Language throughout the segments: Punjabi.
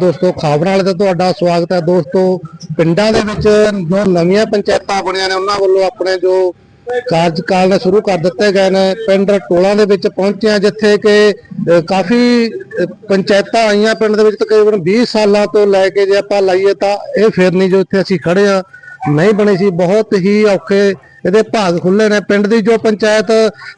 ਦੋਸਤੋ ਖਾਬਰ ਵਾਲੇ ਤੁਹਾਡਾ ਸਵਾਗਤ ਹੈ। ਦੋਸਤੋ, ਪਿੰਡਾਂ ਦੇ ਵਿੱਚ ਜੋ ਨਵੀਆਂ ਪੰਚਾਇਤਾਂ ਬਣੀਆਂ ਨੇ, ਉਹਨਾਂ ਵੱਲੋਂ ਆਪਣੇ ਜੋ ਕਾਰਜਕਾਲ ਨੇ ਸ਼ੁਰੂ ਕਰ ਦਿੱਤੇ ਗਏ ਨੇ। ਪਿੰਡ ਟੋਲਾਂ ਦੇ ਵਿੱਚ ਪਹੁੰਚੇ ਜਿੱਥੇ ਕਿ ਕਾਫੀ ਪੰਚਾਇਤਾਂ ਆਈਆਂ ਪਿੰਡ ਦੇ ਵਿੱਚ ਤਕਰੀਬਨ 20 ਸਾਲਾਂ ਤੋਂ ਲੈ ਕੇ ਜੇ ਆਪਾਂ ਲਾਈਏ ਤਾਂ ਇਹ ਫੇਰਨੀ ਜੋ ਇੱਥੇ ਅਸੀਂ ਖੜੇ ਆ ਨਹੀਂ ਬਣੀ ਸੀ। ਬਹੁਤ ਹੀ ਔਖੇ ਇਹਦੇ ਭਾਗ ਖੁੱਲੇ ਨੇ। ਪਿੰਡ ਦੀ ਜੋ ਪੰਚਾਇਤ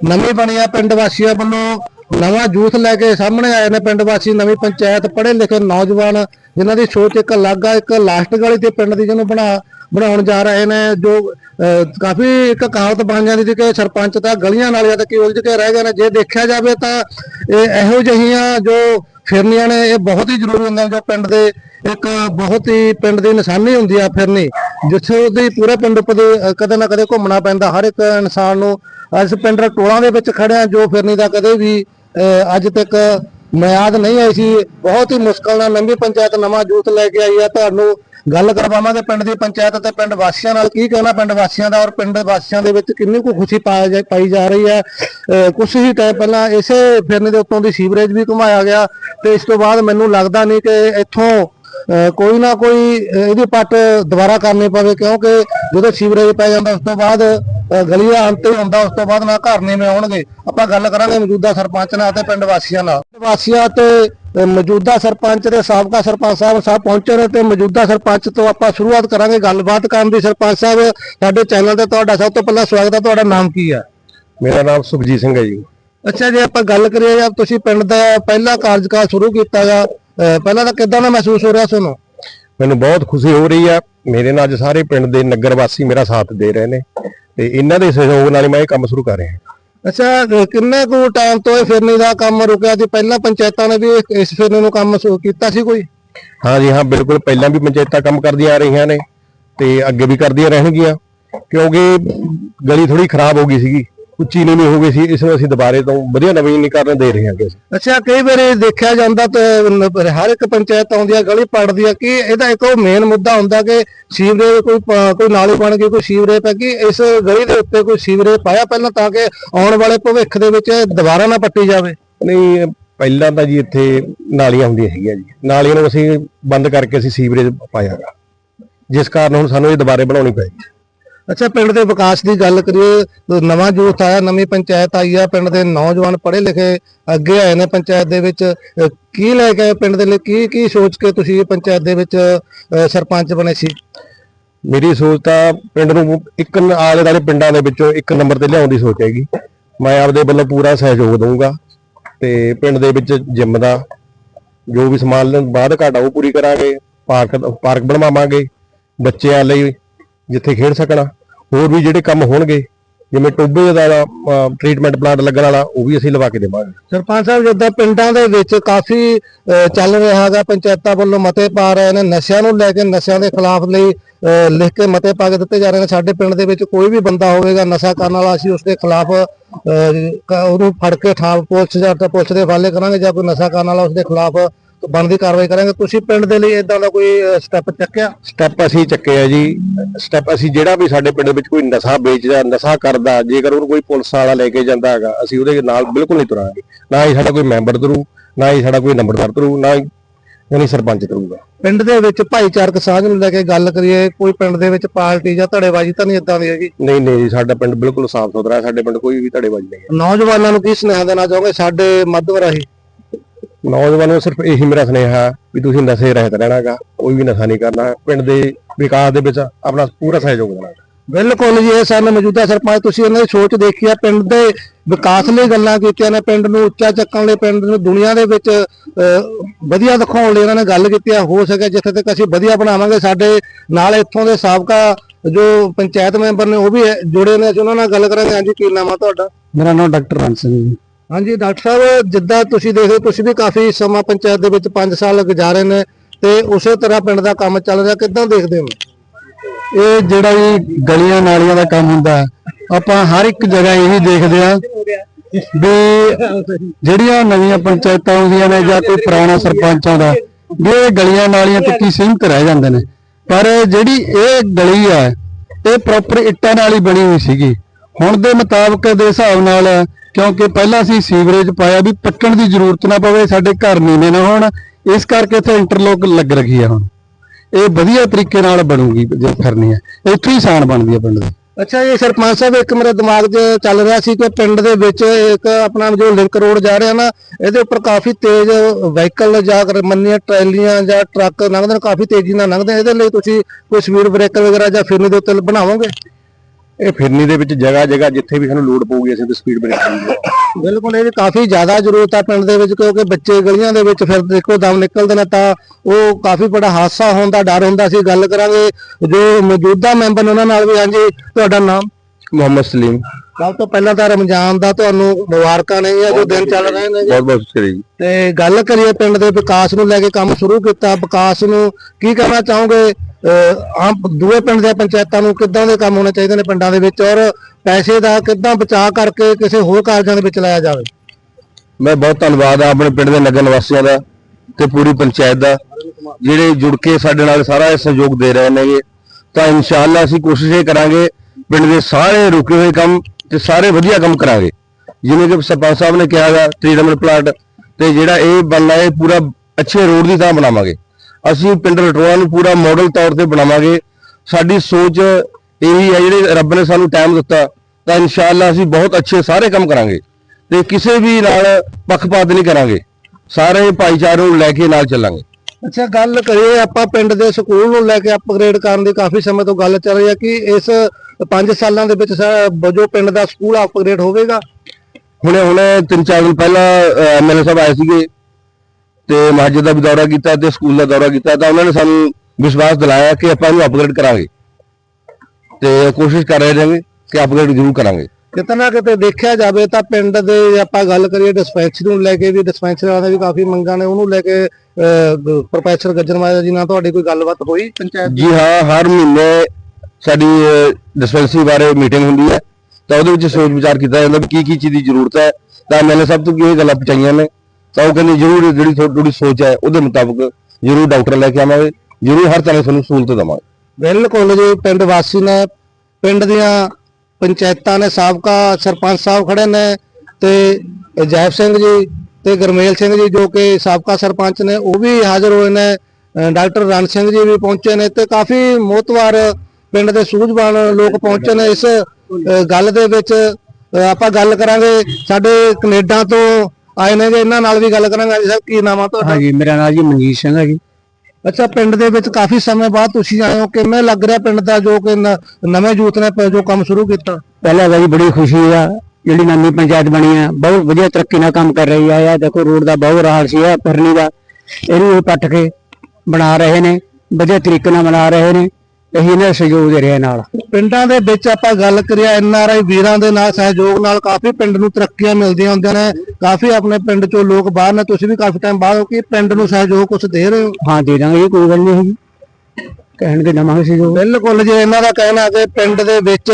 ਨਵੀਂ ਬਣੀ ਆ, ਪਿੰਡ ਵਾਸੀਆਂ ਵੱਲੋਂ ਨਵਾਂ ਜੂਥ ਲੈ ਕੇ ਸਾਹਮਣੇ ਆਏ ਨੇ ਪਿੰਡ ਵਾਸੀ, ਨਵੀਂ ਪੰਚਾਇਤ, ਪੜ੍ਹੇ ਲਿਖੇ ਨੌਜਵਾਨ, ਜਿਨ੍ਹਾਂ ਦੀ ਸੋਚ ਇੱਕ ਅਲੱਗ ਆ, ਇੱਕ ਲਾਸਟ ਗਲੀ ਤੇ ਪਿੰਡ ਦੀ ਜਿਹਨੂੰ ਬਣਾ, ਬਣਾਉਣ ਜਾ ਰਹੇ ਨੇ, ਜੋ ਕਾਫੀ ਇੱਕ ਕਹਾਵਤ ਬਣ ਜਾਂਦੀ ਸੀ ਕਿ ਸਰਪੰਚ ਤਾਂ ਗਲੀਆਂ ਨਾਲੀਆਂ ਤੇ ਕੀ ਉਲਝ ਕੇ ਰਹਿ ਗਏ ਨੇ। ਜੇ ਦੇਖਿਆ ਜਾਵੇ ਤਾਂ ਇਹ ਇਹੋ ਜਿਹੀਆਂ ਜੋ ਫਿਰਨੀਆਂ ਨੇ, ਇਹ ਬਹੁਤ ਹੀ ਜ਼ਰੂਰੀ ਹੁੰਦੀਆਂ ਜੋ ਪਿੰਡ ਦੇ ਇੱਕ ਬਹੁਤ ਹੀ ਪਿੰਡ ਦੀ ਨਿਸ਼ਾਨੀ ਹੁੰਦੀ ਆ ਫਿਰਨੀ, ਜਿੱਥੇ ਉਹਦੀ ਪੂਰੇ ਪਿੰਡ ਉੱਪਰ ਕਦੇ ਨਾ ਕਦੇ ਘੁੰਮਣਾ ਪੈਂਦਾ। ਹਰ ਇੱਕ ਇਨਸਾਨ ਨੂੰ, ਅੱਜ ਪਿੰਡ ਟੋਲਾਂ ਦੇ ਵਿੱਚ ਖੜਿਆ, ਜੋ ਫਿਰਨੀ ਦਾ ਕਦੇ ਵੀ ਅੱਜ ਤੱਕ ਮਿਆਦ ਨਹੀਂ ਆਈ ਸੀ। ਬਹੁਤ ਹੀ ਮੁਸ਼ਕਲ ਨਾਲ ਨਵੀਂ ਪੰਚਾਇਤ ਨਵਾਂ ਜੂਥ ਲੈ ਕੇ ਆਈ ਆ। ਤੁਹਾਨੂੰ ਗੱਲ ਕਰਵਾਵਾਂਗੇ ਪਿੰਡ ਦੀ ਪੰਚਾਇਤ ਅਤੇ ਪਿੰਡ ਵਾਸੀਆਂ ਨਾਲ। ਕੀ ਕਹਿਣਾ ਪਿੰਡ ਵਾਸੀਆਂ ਦਾ ਔਰ ਪਿੰਡ ਵਾਸੀਆਂ ਦੇ ਵਿੱਚ ਕਿੰਨੀ ਕੁ ਖੁਸ਼ੀ ਪਾਈ ਜਾ- ਪਾਈ ਜਾ ਰਹੀ ਹੈ? ਅਹ, ਕੁਛ ਹੀ ਟਾਈਮ ਪਹਿਲਾਂ ਇਸੇ ਫਿਰਨੇ ਦੇ ਉੱਤੋਂ ਦੀ ਸੀਵਰੇਜ ਵੀ ਘੁਮਾਇਆ ਗਿਆ ਤੇ ਇਸ ਤੋਂ ਬਾਅਦ ਮੈਨੂੰ ਲੱਗਦਾ ਨਹੀਂ ਕਿ ਇੱਥੋਂ ਕੋਈ ਨਾ ਕੋਈ ਇਹਦੀ ਪੱਟ ਦੁਬਾਰਾ ਕਰਨੀ ਪਵੇ ਕਿਉਂਕਿ ਜਦੋਂ ਸੀਵਰੇਜ ਪੈ ਜਾਂਦਾ ਉਸ ਤੋਂ ਬਾਅਦ ਗਲੀ ਦਾ ਅੰਤ ਹੀ ਹੁੰਦਾ ਉਸ ਤੋਂ ਬਾਅਦ ਨਾ ਘਰ ਨੀਵੇਂ ਆਉਣਗੇ। ਆਪਾਂ ਗੱਲ ਕਰਾਂਗੇ ਮੌਜੂਦਾ ਸਰਪੰਚ ਨਾਲ ਤੇ ਪਿੰਡ ਵਾਸੀਆਂ ਨਾਲ। ਪਿੰਡ ਵਾਸੀਆਂ ਤੇ ਮੌਜੂਦਾ ਸਰਪੰਚ ਤੇ ਸਾਬਕਾ ਸਰਪੰਚ ਸਾਹਿਬ ਸਭ ਪਹੁੰਚੇ ਨੇ ਤੇ ਮੌਜੂਦਾ ਸਰਪੰਚ ਤੋਂ ਆਪਾਂ ਸ਼ੁਰੂਆਤ ਕਰਾਂਗੇ ਗੱਲਬਾਤ ਕਰਨ ਦੀ। ਸਰਪੰਚ ਸਾਹਿਬ ਸਾਡੇ ਚੈਨਲ ਤੇ ਤੁਹਾਡਾ ਸਭ ਤੋਂ ਪਹਿਲਾਂ ਸਵਾਗਤ ਹੈ। ਤੁਹਾਡਾ ਨਾਮ ਕੀ ਹੈ? ਮੇਰਾ ਨਾਮ ਸੁਖਜੀਤ ਸਿੰਘ ਹੈ ਜੀ। ਅੱਛਾ ਜੇ ਆਪਾਂ ਗੱਲ ਕਰੀਏ ਜਾਂ ਤੁਸੀਂ ਪਿੰਡ ਦਾ ਪਹਿਲਾ ਕਾਰਜਕਾਲ ਸ਼ੁਰੂ ਕੀਤਾਗਾ ਪਹਿਲਾਂ ਤਾਂ ਕਿਦਾਂ ਦਾ ਮਹਿਸੂਸ ਹੋ ਰਿਹਾ ਤੁਹਾਨੂੰ? ਮੈਨੂੰ ਬਹੁਤ ਖੁਸ਼ੀ ਹੋ ਰਹੀ ਆ। ਮੇਰੇ ਨਾਲ ਅੱਜ ਸਾਰੇ ਪਿੰਡ ਦੇ ਨਗਰ ਵਾਸੀ ਮੇਰਾ ਸਾਥ ਦੇ ਰਹੇ ਨੇ ਤੇ ਇਹਨਾਂ ਦੇ ਸਹਿਯੋਗ ਨਾਲ ਹੀ ਮੈਂ ਇਹ ਕੰਮ ਸ਼ੁਰੂ ਕਰ ਰਿਹਾ। ਅੱਛਾ ਕਿੰਨੇ ਕੁ ਟਾਈਮ ਤੋਂ ਇਹ ਫਿਰਨੀ ਦਾ ਕੰਮ ਰੁਕਿਆ ਸੀ? ਪਹਿਲਾਂ ਪੰਚਾਇਤਾਂ ਨੇ ਵੀ ਇਸ ਫਿਰਨੀ ਨੂੰ ਕੰਮ ਕੀਤਾ ਸੀ ਕੋਈ? ਹਾਂ ਜੀ ਹਾਂ ਬਿਲਕੁਲ। ਪਹਿਲਾਂ ਵੀ ਪੰਚਾਇਤਾਂ ਕੰਮ ਕਰਦੀਆਂ ਆ ਰਹੀਆਂ ਨੇ ਤੇ ਅੱਗੇ ਵੀ ਕਰਦੀਆਂ ਰਹਿਣਗੀਆਂ। ਕਿਉਂਕਿ ਗਲੀ ਥੋੜੀ ਖਰਾਬ ਹੋ ਗਈ ਸੀਗੀ। ਉੱਚੀ ਨੀਵੀਂ ਹੋ ਗਈ ਸੀ ਇਸ ਨੂੰ ਅਸੀਂ ਦੁਬਾਰੇ ਤੋਂ ਵਧੀਆ ਨਵੀਨੀਕਰਨ ਦੇ ਰਹੇ ਅਸੀਂ ਅੱਛਾ ਕਈ ਵਾਰੀ ਦੇਖਿਆ ਜਾਂਦਾ ਤੇ ਹਰ ਇੱਕ ਪੰਚਾਇਤ ਆਉਂਦੀ ਆ ਗਲੀ ਪੜਦੀ ਆ ਕਿ ਇਹਦਾ ਇੱਕ ਉਹ ਮੇਨ ਮੁੱਦਾ ਹੁੰਦਾ ਕਿ ਸੀਵਰੇਜ ਕੋਈ ਕੋਈ ਨਾਲੀ ਬਣ ਗਈ ਕੋਈ ਸੀਵਰੇਜ ਪੈ ਗਈ ਇਸ ਗਲੀ ਦੇ ਉੱਤੇ ਕੋਈ ਸੀਵਰੇਜ ਪਾਇਆ ਪਹਿਲਾਂ ਤਾਂ ਕਿ ਆਉਣ ਵਾਲੇ ਭਵਿੱਖ ਦੇ ਵਿੱਚ ਦੁਬਾਰਾ ਨਾ ਪੱਟੀ ਜਾਵੇ? ਨਹੀਂ ਪਹਿਲਾਂ ਤਾਂ ਜੀ ਇੱਥੇ ਨਾਲੀਆਂ ਹੁੰਦੀਆਂ ਸੀਗੀਆਂ ਜੀ। ਨਾਲੀਆਂ ਨੂੰ ਅਸੀਂ ਬੰਦ ਕਰਕੇ ਅਸੀਂ ਸੀਵਰੇਜ ਪਾਇਆਗਾ। ਜਿਸ ਕਾਰਨ ਹੁਣ ਸਾਨੂੰ ਇਹ ਦੁਬਾਰੇ ਬਣਾਉਣੀ ਪਈ ਅੱਛਾ, ਪਿੰਡ ਦੇ ਵਿਕਾਸ ਦੀ ਗੱਲ ਕਰੀਏ, ਨਵਾਂ ਜੂਥ ਆਇਆ, ਨਵੀਂ ਪੰਚਾਇਤ ਆਈ ਆ, ਪਿੰਡ ਦੇ ਨੌਜਵਾਨ ਪੜ੍ਹੇ ਲਿਖੇ ਅੱਗੇ ਆਏ ਨੇ ਪੰਚਾਇਤ ਦੇ ਵਿੱਚ ਕੀ ਲੈ ਕੇ ਆਏ ਪਿੰਡ ਦੇ ਲਈ? ਕੀ ਕੀ ਸੋਚ ਕੇ ਤੁਸੀਂ ਪੰਚਾਇਤ ਦੇ ਵਿੱਚ ਸਰਪੰਚ ਬਣੇ ਸੀ? ਮੇਰੀ ਸੋਚ ਤਾਂ ਪਿੰਡ ਨੂੰ ਇੱਕ ਆਲੇ ਦੁਆਲੇ ਪਿੰਡਾਂ ਦੇ ਵਿੱਚੋਂ ਇੱਕ ਨੰਬਰ ਤੇ ਲਿਆਉਣ ਦੀ ਸੋਚ ਹੈਗੀ। ਮੈਂ ਆਪਦੇ ਵੱਲੋਂ ਪੂਰਾ ਸਹਿਯੋਗ ਦਊਂਗਾ ਤੇ ਪਿੰਡ ਦੇ ਵਿੱਚ ਜਿੰਮ ਦਾ, ਜੋ ਵੀ ਸਮਾਨ ਬਾਅਦ ਘਾਟਾ ਉਹ ਪੂਰੀ ਕਰਾਂਗੇ, ਪਾਰਕ ਪਾਰਕ ਬਣਵਾਵਾਂਗੇ, ਬੱਚਿਆਂ ਲਈ ਜਿੱਥੇ ਖੇਡ ਸਕਣਾ। ਹੋਰ ਵੀ ਜਿਹੜੇ ਕੰਮ ਹੋਣਗੇ, ਜਿਵੇਂ ਟੋਬੇ ਦਾ ਟ੍ਰੀਟਮੈਂਟ ਪਲਾਂਟ ਲੱਗਣ ਵਾਲਾ, ਉਹ ਵੀ ਅਸੀਂ ਲਵਾ ਕੇ ਦੇਵਾਂਗੇ। ਸਰਪੰਚ ਸਾਹਿਬ, ਜਿੱਦਾਂ ਪਿੰਡਾਂ ਦੇ ਵਿੱਚ ਕਾਫੀ ਚੱਲ ਰਿਹਾ ਹੈਗਾ, ਪੰਚਾਇਤਾਂ ਵੱਲੋਂ ਮਤੇ ਪਾ ਰਹੇ ਨੇ, ਨਸ਼ਿਆਂ ਨੂੰ ਲੈ ਕੇ, ਨਸ਼ਿਆਂ ਦੇ ਖਿਲਾਫ ਲਈ ਲਿਖ ਕੇ ਮਤੇ ਪਾ ਕੇ ਦਿੱਤੇ ਜਾ ਰਹੇ ਨੇ। ਸਾਡੇ ਪਿੰਡ ਦੇ ਵਿੱਚ ਕੋਈ ਵੀ ਬੰਦਾ ਹੋਵੇਗਾ, ਨਸ਼ਾ ਕਰਨ ਵਾਲਾ, ਅਸੀਂ ਉਸ ਦੇ ਖਿਲਾਫ ਉਹਨੂੰ ਫੜ ਕੇ ਥਾਂ ਪੁਲਿਸ ਜਾਂ ਪੁਲਿਸ ਦੇ ਹਵਾਲੇ ਕਰਾਂਗੇ, ਜਾਂ ਕੋਈ ਨਸ਼ਾ ਕਰਨ ਵਾਲਾ ਉਸ ਦੇ ਖਿਲਾਫ ਬਣਦੀ ਕਾਰਵਾਈ ਕਰਾਂਗੇ। ਤੁਸੀਂ ਪਿੰਡ ਦੇ ਲਈ ਇਦਾਂ ਦਾ ਕੋਈ ਸਟੈਪ ਚੱਕਿਆ? ਸਟੈਪ ਅਸੀਂ ਚੱਕੇ ਆ ਜੀ। ਸਟੈਪ ਅਸੀਂ ਜਿਹੜਾ ਵੀ ਸਾਡੇ ਪਿੰਡ ਵਿੱਚ ਕੋਈ ਨਸ਼ਾ ਵੇਚਦਾ ਨਸ਼ਾ ਕਰਦਾ ਜੇਕਰ ਉਹਨੂੰ ਕੋਈ ਪੁਲਿਸ ਵਾਲਾ ਲੈ ਕੇ ਜਾਂਦਾ ਹੈਗਾ ਅਸੀਂ ਉਹਦੇ ਨਾਲ ਬਿਲਕੁਲ ਨਹੀਂ ਤੁਰਾਂਗੇ। ਨਾ ਹੀ ਸਾਡਾ ਕੋਈ ਮੈਂਬਰ ਤਰੂ ਨਾ ਹੀ ਸਾਡਾ ਕੋਈ ਨੰਬਰਦਾਰ ਤਰੂ ਨਾ ਹੀ ਯਾਨੀ ਸਰਪੰਚ ਤਰੂਗਾ। ਪਿੰਡ ਦੇ ਵਿੱਚ ਭਾਈਚਾਰਕ ਸਾਂਝ ਨੂੰ ਲੈ ਕੇ ਗੱਲ ਕਰੀਏ ਕੋਈ ਪਿੰਡ ਦੇ ਵਿੱਚ ਪਾਰਟੀ ਜਾਂ ਧੜੇਬਾਜ਼ੀ ਤਾਂ ਨਹੀਂ ਇਦਾਂ ਦੀ ਹੈਗੀ? ਨਹੀਂ ਨਹੀਂ ਜੀ ਸਾਡਾ ਪਿੰਡ ਬਿਲਕੁਲ ਸਾਫ਼ ਸੁਥਰਾ ਹੈ ਸਾਡੇ ਪਿੰਡ ਕੋਈ ਵੀ ਧੜੇਬਾਜ਼ੀ ਨਹੀਂ ਹੈ। ਨੌਜਵਾਨਾਂ ਨੂੰ ਕੀ ਸੁਨੇਹਾ ਦੇਣਾ ਚਾਹੋਗੇ ਸਾਡੇ ਰਾਹੀਂ ਨੌਜਵਾਨਾਂ ਨੂੰ ਸਿਰਫ ਇਹੀ ਮੇਰਾ ਸੁਨੇਹਾ ਹੈ ਵੀ ਤੁਸੀਂ ਨਸ਼ੇ ਰਹਿਤ ਰਹਿਣਾਗਾ ਕੋਈ ਵੀ ਨਸ਼ਾ ਨਹੀਂ ਕਰਨਾ ਪਿੰਡ ਦੇ ਵਿਕਾਸ ਦੇ ਵਿੱਚ ਆਪਣਾ ਪੂਰਾ ਸਹਿਯੋਗ ਦੇਣਾ ਬਿਲਕੁਲ ਜੀ ਇਹ ਸਨ ਮੌਜੂਦਾ ਸਰਪੰਚ ਤੁਸੀਂ ਇਹਨਾਂ ਦੀ ਸੋਚ ਦੇਖੀ ਆ ਪਿੰਡ ਦੇ ਵਿਕਾਸ ਲਈ ਗੱਲਾਂ ਕੀਤੀਆਂ ਨੇ ਪਿੰਡ ਨੂੰ ਉੱਚਾ ਚੱਕਣ ਲਈ ਪਿੰਡ ਨੂੰ ਦੁਨੀਆ ਦੇ ਵਿੱਚ ਵਧੀਆ ਦਿਖਾਉਣ ਲਈ ਇਹਨਾਂ ਨੇ ਗੱਲ ਕੀਤੀ ਆ ਹੋ ਸਕੇ ਜਿੱਥੇ ਤੱਕ ਅਸੀਂ ਵਧੀਆ ਬਣਾਵਾਂਗੇ ਸਾਡੇ ਨਾਲ ਇੱਥੋਂ ਦੇ ਸਾਬਕਾ ਜੋ ਪੰਚਾਇਤ ਮੈਂਬਰ ਨੇ ਉਹ ਵੀ ਜੁੜੇ ਨੇ ਅਸੀਂ ਉਹਨਾਂ ਨਾਲ ਗੱਲ ਕਰਾਂਗੇ। ਹਾਂਜੀ ਕੀ ਨਾਮ ਆ ਤੁਹਾਡਾ? ਮੇਰਾ ਨਾਮ ਡਾਕਟਰ ਰਣ ਸਿੰਘ ਜੀ। ਹਾਂਜੀ ਡਾਕਟਰ ਸਾਹਿਬ ਜਿੱਦਾਂ ਤੁਸੀਂ ਦੇਖਦੇ ਹੋ, ਤੁਸੀਂ ਵੀ ਕਾਫੀ ਸਮਾਂ ਪੰਚਾਇਤ ਦੇ ਵਿੱਚ 5 ਸਾਲ ਗੁਜ਼ਾਰੇ ਨੇ ਤੇ ਉਸੇ ਤਰ੍ਹਾਂ ਪਿੰਡ ਦਾ ਕੰਮ ਚੱਲ ਰਿਹਾ। ਕਿੱਦਾਂ ਦੇਖਦੇ ਹੋ? ਇਹ ਜਿਹੜਾ ਵੀ ਗਲੀਆਂ ਨਾਲੀਆਂ ਦਾ ਕੰਮ ਹੁੰਦਾ ਹੈ, ਆਪਾਂ ਹਰ ਇੱਕ ਜਗ੍ਹਾ ਇਹੀ ਦੇਖਦੇ ਆ ਵੀ ਜਿਹੜੀਆਂ ਨਵੀਆਂ ਪੰਚਾਇਤਾਂ ਆਉਂਦੀਆਂ ਨੇ ਜਾਂ ਕੋਈ ਪੁਰਾਣਾ ਸਰਪੰਚ ਆਉਂਦਾ ਵੀ ਇਹ ਗਲੀਆਂ ਨਾਲੀਆਂ ਤੱਕ ਹੀ ਸੀਮਿਤ ਰਹਿ ਜਾਂਦੇ ਨੇ। ਪਰ ਜਿਹੜੀ ਇਹ ਗਲੀ ਆ ਇਹ ਪ੍ਰੋਪਰ ਇੱਟਾਂ ਨਾਲ ਹੀ ਬਣੀ ਹੋਈ ਸੀਗੀ। ਹੁਣ ਦੇ ਮੁਤਾਬਕ ਦੇ ਹਿਸਾਬ ਨਾਲ ਕਿਉਂਕਿ ਪਹਿਲਾਂ ਅਸੀਂ ਸੀਵਰੇਜ ਪਾਇਆ ਵੀ ਪੱਟਣ ਦੀ ਜ਼ਰੂਰਤ ਨਾ ਪਵੇ, ਸਾਡੇ ਘਰ ਨੀਵੇਂ ਨਾ ਹੋਣ। ਇਸ ਕਰਕੇ ਇੱਥੇ ਇੰਟਰਲੋਕ ਲੱਗ ਰਹੀ ਹੈ ਹੁਣ। ਇਹ ਵਧੀਆ ਤਰੀਕੇ ਨਾਲ ਬਣੂਗੀ ਜੇ ਕਰਨੀ ਹੈ। ਇੱਥੋਂ ਹੀ ਸਾਨ ਬਣਦੀ ਹੈ ਪਿੰਡ ਦੀ। ਅੱਛਾ, ਇਹ ਸਰਪੰਚ ਸਾਹਿਬ, ਇੱਕ ਮੇਰੇ ਦਿਮਾਗ 'ਚ ਚੱਲ ਰਿਹਾ ਸੀ ਕਿ ਪਿੰਡ ਦੇ ਵਿੱਚ ਇੱਕ ਆਪਣਾ ਜੋ ਲਿੰਕ ਰੋਡ ਜਾ ਰਿਹਾ ਨਾ, ਇਹਦੇ ਉੱਪਰ ਕਾਫੀ ਤੇਜ਼ ਵਹੀਕਲ ਜਾਂ ਕਰ- ਮੰਨੀਆਂ ਟਰੈਲੀਆਂ ਜਾਂ ਟਰੱਕ ਲੰਘਦੇ ਨੇ, ਕਾਫੀ ਤੇਜ਼ੀ ਨਾਲ ਲੰਘਦੇ ਨੇ। ਇਹਦੇ ਲਈ ਤੁਸੀਂ ਕੋਈ ਸਪੀਡ ਬ੍ਰੇਕਰ ਵਗੈਰਾ ਜਾਂ ਫਿਰਨੀ ਦੇ ਉੱਤੇ ਬਣਾਵੋਗੇ? ਇਹ ਫਿਰਨੀ ਦੇ ਵਿੱਚ ਜਗ੍ਹਾ ਜਗ੍ਹਾ ਜਿੱਥੇ ਵੀ ਸਾਨੂੰ ਲੋਡ ਪਊਗੀ ਅਸੀਂ ਤੇ ਸਪੀਡ ਕਰਾਂਗੇ ਬਿਲਕੁਲ ਇਹ ਕਾਫੀ ਜ਼ਿਆਦਾ ਜ਼ਰੂਰਤ ਆ ਪਿੰਡ ਦੇ ਵਿੱਚ ਕਿਉਂਕਿ ਬੱਚੇ ਗਲੀਆਂ ਦੇ ਵਿੱਚ ਫਿਰ ਦੇਖੋ ਦਮ ਨਿਕਲਦੇ ਨੇ ਤਾਂ ਉਹ ਕਾਫੀ ਬੜਾ ਹਾਦਸਾ ਹੋਣ ਦਾ ਡਰ ਹੁੰਦਾ ਸੀ। ਗੱਲ ਕਰਾਂਗੇ ਜੋ ਮੌਜੂਦਾ ਮੈਂਬਰ ਉਹਨਾਂ ਨਾਲ ਵੀ। ਹਾਂਜੀ ਤੁਹਾਡਾ ਨਾਮ? ਮੁਹੰਮਦ ਸਲੀਮ। ਸਭ ਤੋਂ ਪਹਿਲਾਂ ਤਾਂ ਰਮਜ਼ਾਨ ਦਾ ਤੁਹਾਨੂੰ ਮੁਬਾਰਕਾਂ ਨੇ ਜੋ ਦਿਨ ਚੱਲ ਰਹੇ ਨੇ ਬਹੁਤ ਬਹੁਤ ਸ਼ੁਕਰੀਆ ਜੀ। ਤੇ ਗੱਲ ਕਰੀਏ ਪਿੰਡ ਦੇ ਵਿਕਾਸ ਨੂੰ ਲੈ ਕੇ ਕੰਮ ਸ਼ੁਰੂ ਕੀਤਾ। ਵਿਕਾਸ ਨੂੰ ਕੀ ਕਹਿਣਾ ਚਾਹੋਗੇ? ਆਮ ਦੂਏ ਪਿੰਡ ਦੇ ਪੰਚਾਇਤਾਂ ਨੂੰ ਕਿੱਦਾਂ ਦੇ ਕੰਮ ਹੋਣੇ ਚਾਹੀਦੇ ਨੇ ਪਿੰਡਾਂ ਦੇ ਵਿੱਚ ਔਰ ਪੈਸੇ ਦਾ ਕਿੱਦਾਂ ਬਚਾਅ ਕਰਕੇ ਕਿਸੇ ਹੋਰ ਕਾਰਜਾਂ ਦੇ ਵਿੱਚ ਲਾਇਆ ਜਾਵੇ? ਮੈਂ ਬਹੁਤ ਧੰਨਵਾਦ ਆ ਆਪਣੇ ਪਿੰਡ ਦੇ ਨਗਰ ਨਿਵਾਸੀਆਂ ਦਾ ਤੇ ਪੂਰੀ ਪੰਚਾਇਤ ਦਾ, ਜਿਹੜੇ ਜੁੜ ਕੇ ਸਾਡੇ ਨਾਲ ਸਾਰਾ ਇਹ ਸਹਿਯੋਗ ਦੇ ਰਹੇ ਨੇਗੇ। ਤਾਂ ਇਨਸ਼ਾਅੱਲਾ ਅਸੀਂ ਕੋਸ਼ਿਸ਼ ਇਹ ਕਰਾਂਗੇ, ਪਿੰਡ ਦੇ ਸਾਰੇ ਰੁਕੇ ਹੋਏ ਕੰਮ ਤੇ ਸਾਰੇ ਵਧੀਆ ਕੰਮ ਕਰਾਂਗੇ। ਜਿਵੇਂ ਕਿ ਸਰਪੰਚ ਸਾਹਿਬ ਨੇ ਕਿਹਾ ਹੈ ਟ੍ਰੀਟਮੈਂਟ ਪਲਾਂਟ ਤੇ ਜਿਹੜਾ ਇਹ ਬਣਨਾ, ਇਹ ਪੂਰਾ ਅੱਛੇ ਰੋਡ ਦੀ ਤਰ੍ਹਾਂ ਬਣਾਵਾਂਗੇ। ਅਸੀਂ ਪਿੰਡ ਰਟੋਆ ਨੂੰ ਪੂਰਾ ਮਾਡਲ ਤੌਰ ਤੇ ਬਣਾਵਾਂਗੇ। ਸਾਡੀ ਸੋਚ ਇਹੀ ਹੈ ਜਿਹੜੇ ਰੱਬ ਨੇ ਸਾਨੂੰ ਟਾਈਮ ਦਿੱਤਾ ਤਾਂ ਇਨਸ਼ਾਅੱਲਾ ਅਸੀਂ ਬਹੁਤ ਅੱਛੇ ਸਾਰੇ ਕੰਮ ਕਰਾਂਗੇ ਤੇ ਕਿਸੇ ਵੀ ਨਾਲ ਪੱਖਪਾਤ ਨਹੀਂ ਕਰਾਂਗੇ। ਸਾਰੇ ਭਾਈਚਾਰੇ ਨੂੰ ਲੈ ਕੇ ਨਾਲ ਚੱਲਾਂਗੇ। ਅੱਛਾ ਗੱਲ ਕਰੀਏ ਆਪਾਂ ਪਿੰਡ ਦੇ ਸਕੂਲ ਨੂੰ ਲੈ ਕੇ ਅਪਗ੍ਰੇਡ ਕਰਨ ਦੀ ਕਾਫੀ ਸਮੇਂ ਤੋਂ ਗੱਲ ਚੱਲ ਰਹੀ ਹੈ ਕਿ ਇਸ 5 ਸਾਲਾਂ ਦੇ ਵਿੱਚ ਜੋ ਪਿੰਡ ਦਾ ਸਕੂਲ ਅਪਗ੍ਰੇਡ ਹੋਵੇਗਾ। ਹੁਣੇ ਹੁਣੇ ਤਿੰਨ ਚਾਰ ਦਿਨ ਪਹਿਲਾਂ ਐਮਐਲਏ ਸਾਹਿਬ ਆਏ ਸੀਗੇ। ਤੇ ਮਸਜਿਦ ਦਾ ਵੀ ਦੌਰਾ ਕੀਤਾ ਤੇ ਸਕੂਲ ਦਾ ਦੌਰਾ ਕੀਤਾ ਤਾਂ ਉਹਨਾਂ ਨੇ ਸਾਨੂੰ ਵਿਸ਼ਵਾਸ ਦਿਲਾਇਆ ਕਿ ਆਪਾਂ ਇਹਨੂੰ ਅਪਗ੍ਰੇਡ ਕਰਾਂਗੇ। ਤੇ ਕੋਸ਼ਿਸ਼ ਕਰ ਰਹੇ ਹਾਂ ਕਿ ਅਪਗ੍ਰੇਡ ਜ਼ਰੂਰ ਕਰਾਂਗੇ। ਕਿਤੇ ਨਾ ਕਿਤੇ ਦੇਖਿਆ ਜਾਵੇ ਤਾਂ ਪਿੰਡ ਦੇ ਆਪਾਂ ਗੱਲ ਕਰੀਏ ਡਿਸਪੈਂਸਰੀ ਨੂੰ ਲੈ ਕੇ ਵੀ ਡਿਸਪੈਂਸਰੀ ਵਾਲਿਆਂ ਦੀ ਵੀ ਕਾਫੀ ਮੰਗਾਂ ਨੇ ਉਹਨੂੰ ਲੈ ਕੇ ਪ੍ਰੋਫੈਸਰ ਗੱਜਰਮਾਇਆ ਜੀ ਨਾਲ ਤੁਹਾਡੀ ਕੋਈ ਗੱਲਬਾਤ ਹੋਈ ਪੰਚਾਇਤ? ਜੀ ਹਾਂ ਹਰ ਮਹੀਨੇ ਸਾਡੀ ਡਿਸਪੈਂਸਰੀ ਬਾਰੇ ਮੀਟਿੰਗ ਹੁੰਦੀ ਹੈ। ਤਾਂ ਉਹਦੇ ਵਿੱਚ ਸੋਚ ਵਿਚਾਰ ਕੀਤਾ ਜਾਂਦਾ ਵੀ ਕੀ ਕੀ ਚੀਜ਼ ਦੀ ਜ਼ਰੂਰਤ ਹੈ। ਤਾਂ ਐਮਐਲਏ ਸਾਹਿਬ ਤੋਂ ਕੀ ਇਹ ਗੱਲਾਂ ਪਹੁੰਚਾਈਆਂ ਨੇ। ਤਾਂ ਉਹ ਕਹਿੰਦੇ ਜ਼ਰੂਰ ਜਿਹੜੀ ਤੁਹਾਡੀ ਸੋਚ ਹੈ, ਉਹਦੇ ਮੁਤਾਬਕ ਜ਼ਰੂਰ ਡਾਕਟਰ ਲੈ ਕੇ ਆਵਾਂਗੇ, ਜ਼ਰੂਰ ਹਰ ਤਰ੍ਹਾਂ ਤੁਹਾਨੂੰ ਸਹੂਲਤ ਦੇਵਾਂਗੇ। ਬਿਲਕੁਲ ਜੀ, ਪਿੰਡ ਵਾਸੀ ਨੇ, ਪਿੰਡ ਦੀਆਂ ਪੰਚਾਇਤਾਂ ਨੇ, ਸਾਬਕਾ ਸਰਪੰਚ ਸਾਹਿਬ ਖੜੇ ਨੇ, ਤੇ ਜੈਬ ਸਿੰਘ ਜੀ ਤੇ ਗਰਮੇਲ ਸਿੰਘ ਜੀ ਜੋ ਕਿ ਸਾਬਕਾ ਸਰਪੰਚ ਨੇ, ਉਹ ਵੀ ਹਾਜ਼ਰ ਹੋਏ ਨੇ ਡਾਕਟਰ ਰਣ ਸਿੰਘ ਜੀ ਵੀ ਪਹੁੰਚੇ ਨੇ, ਤੇ ਕਾਫੀ ਮੋਤਵਾਰ ਪਿੰਡ ਦੇ ਸੂਝਵਾਨ ਲੋਕ ਪਹੁੰਚੇ ਨੇ ਇਸ ਗੱਲ ਦੇ ਵਿੱਚ। ਆਪਾਂ ਗੱਲ ਕਰਾਂਗੇ ਸਾਡੇ ਕੈਨੇਡਾ ਤੋਂ ਆਏ ਨੇ ਜੀ ਇਹਨਾਂ ਨਾਲ ਵੀ ਗੱਲ ਕਰਾਂਗੇ। ਜੀ ਸਰ ਕੀ ਨਾਮ ਆ ਤੁਹਾਡਾ? ਹਾਂਜੀ ਮੇਰਾ ਨਾਮ ਜੀ ਮਨਜੀਤ ਸਿੰਘ ਹੈ ਜੀ। ਅੱਛਾ ਪਿੰਡ ਦੇ ਵਿੱਚ ਕਾਫੀ ਸਮੇਂ ਬਾਅਦ ਤੁਸੀਂ ਆਏ ਹੋ। ਕਿਵੇਂ ਲੱਗ ਰਿਹਾ ਪਿੰਡ ਦਾ ਜੋ ਕਿ ਨ- ਨਵੇਂ ਯੂਥ ਨੇ ਪ- ਜੋ ਕੰਮ ਸ਼ੁਰੂ ਕੀਤਾ? ਪਹਿਲਾਂ ਤਾਂ ਜੀ ਬੜੀ ਖੁਸ਼ੀ ਆ ਜਿਹੜੀ ਨਵੀਂ ਪੰਚਾਇਤ ਬਣੀ ਆ ਬਹੁਤ ਵਧੀਆ ਤਰੀਕੇ ਨਾਲ ਕੰਮ ਕਰ ਰਹੀ ਆ। ਇਹ ਦੇਖੋ ਰੋਡ ਦਾ ਬਹੁਤ ਹਾਲ ਸੀ ਇਹ ਫਿਰਨੀ ਦਾ। ਇਹਨੂੰ ਇਹ ਪੱਟ ਕੇ ਬਣਾ ਰਹੇ ਨੇ ਵਧੀਆ ਤਰੀਕੇ ਨਾਲ ਬਣਾ ਰਹੇ ਨੇ। ਇਹੀ ਇਹਨਾਂ ਸਹਿਯੋਗ ਦੇ ਰਹੇ ਨਾਲ। ਪਿੰਡਾਂ ਦੇ ਵਿੱਚ ਆਪਾਂ ਗੱਲ ਕਰੀਏ ਐਨ ਆਰ ਆਈ ਵੀਰਾਂ ਦੇ ਨਾਲ ਸਹਿਯੋਗ ਨਾਲ ਕਾਫੀ ਪਿੰਡ ਨੂੰ ਤਰੱਕੀਆਂ ਮਿਲਦੀਆਂ ਹੁੰਦੀਆਂ ਨੇ। ਕਾਫੀ ਆਪਣੇ ਪਿੰਡ ਚੋਂ ਲੋਕ ਬਾਹਰ ਨੇ ਤੁਸੀਂ ਵੀ ਕਾਫੀ ਟਾਈਮ ਬਾਅਦ ਹੋ ਕਿ ਪਿੰਡ ਨੂੰ ਸਹਿਯੋਗ ਕੁਝ ਦੇ ਰਹੇ ਹੋ? ਹਾਂ ਦੇ ਦਾਂਗੇ ਕੋਈ ਗੱਲ ਨਹੀਂ ਹੈਗੀ। ਕਹਿਣ ਦੇ ਦਵਾਂਗੇ ਸਹਿਯੋਗ। ਬਿਲਕੁਲ ਜੇ ਇਹਨਾਂ ਦਾ ਕਹਿਣਾ ਕਿ ਪਿੰਡ ਦੇ ਵਿੱਚ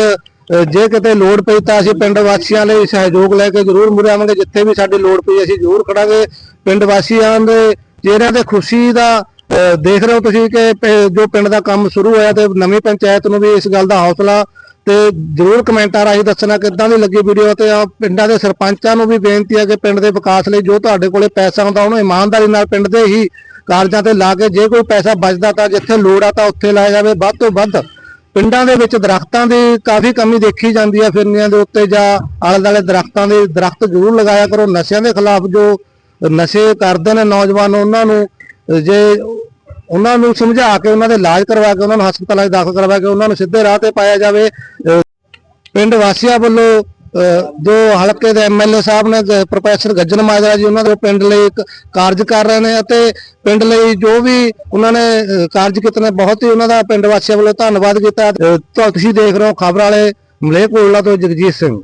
ਜੇ ਕਿਤੇ ਲੋੜ ਪਈ ਤਾਂ ਅਸੀਂ ਪਿੰਡ ਵਾਸੀਆਂ ਲਈ ਸਹਿਯੋਗ ਲੈ ਕੇ ਜ਼ਰੂਰ ਮੁਰੇ ਆਵਾਂਗੇ ਜਿੱਥੇ ਵੀ ਸਾਡੀ ਲੋੜ ਪਈ ਅਸੀਂ ਜ਼ਰੂਰ ਖੜਾਂਗੇ। ਪਿੰਡ ਵਾਸੀਆਂ ਦੇ ਚਿਹਰਿਆਂ ਤੇ ਖੁਸ਼ੀ ਦਾ ਦੇਖ ਰਹੇ ਹੋ ਤੁਸੀਂ ਕਿ ਜੋ ਪਿੰਡ ਦਾ ਕੰਮ ਸ਼ੁਰੂ ਹੋਇਆ ਤੇ ਨਵੀਂ ਪੰਚਾਇਤ ਨੂੰ ਵੀ ਇਸ ਗੱਲ ਦਾ ਹੌਸਲਾ ਤੇ ਜ਼ਰੂਰ ਕਮੈਂਟਾਂ ਰਾਹੀਂ ਦੱਸਣਾ ਕਿੱਦਾਂ ਦੀ ਲੱਗੀ ਵੀਡੀਓ ਤੇ ਆ ਪਿੰਡਾਂ ਦੇ ਸਰਪੰਚਾਂ ਨੂੰ ਵੀ ਬੇਨਤੀ ਹੈ ਕਿ ਪਿੰਡ ਦੇ ਵਿਕਾਸ ਲਈ ਜੋ ਤੁਹਾਡੇ ਕੋਲੇ ਪੈਸਾ ਹੁੰਦਾ ਉਹਨੂੰ ਇਮਾਨਦਾਰੀ ਨਾਲ ਪਿੰਡ ਦੇ ਹੀ ਕਾਰਜਾਂ ਤੇ ਲਾ ਕੇ ਜੇ ਕੋਈ ਪੈਸਾ ਬਚਦਾ ਤਾਂ ਜਿੱਥੇ ਲੋੜ ਆ ਤਾਂ ਉੱਥੇ ਲਾਇਆ ਜਾਵੇ। ਵੱਧ ਤੋਂ ਵੱਧ ਪਿੰਡਾਂ ਦੇ ਵਿੱਚ ਦਰਖਤਾਂ ਦੀ ਕਾਫੀ ਕਮੀ ਦੇਖੀ ਜਾਂਦੀ ਹੈ ਫਿਰਨੀਆਂ ਦੇ ਉੱਤੇ ਜਾਂ ਆਲੇ ਦੁਆਲੇ ਦਰਖਤਾਂ ਦੇ ਦਰਖਤ ਜ਼ਰੂਰ ਲਗਾਇਆ ਕਰੋ। ਨਸ਼ਿਆਂ ਦੇ ਖਿਲਾਫ ਜੋ ਨਸ਼ੇ ਕਰਦੇ ਨੇ ਨੌਜਵਾਨ ਉਹਨਾਂ ਨੂੰ ਜੇ ਉਹਨਾਂ ਨੂੰ ਸਮਝਾ ਕੇ ਉਹਨਾਂ ਦੇ ਇਲਾਜ ਕਰਵਾ ਕੇ ਉਹਨਾਂ ਨੂੰ ਹਸਪਤਾਲਾਂ 'ਚ ਦਾਖਲ ਕਰਵਾ ਕੇ ਉਹਨਾਂ ਨੂੰ ਸਿੱਧੇ ਰਾਹ ਤੇ ਪਾਇਆ ਜਾਵੇ। ਪਿੰਡ ਵਾਸੀਆਂ ਵੱਲੋਂ ਜੋ ਹਲਕੇ ਦੇ ਐਮਐਲਏ ਸਾਹਿਬ ਨੇ ਪ੍ਰੋਫੈਸਰ ਗੱਜਨ ਮਾਜਰਾ ਜੀ ਉਹਨਾਂ ਦੇ ਪਿੰਡ ਲਈ ਇੱਕ ਕਾਰਜ ਕਰ ਰਹੇ ਨੇ ਅਤੇ ਪਿੰਡ ਲਈ ਜੋ ਵੀ ਉਹਨਾਂ ਨੇ ਕਾਰਜ ਕੀਤੇ ਨੇ, ਬਹੁਤ ਹੀ ਉਹਨਾਂ ਦਾ ਪਿੰਡ ਵਾਸੀਆਂ ਵੱਲੋਂ ਧੰਨਵਾਦ ਕੀਤਾ। ਤੁਸੀਂ ਦੇਖ ਰਹੇ ਹੋ ਖਬਰ ਵਾਲੇ ਮਲੇਕੋਲਾ ਤੋਂ ਜਗਜੀਤ ਸਿੰਘ।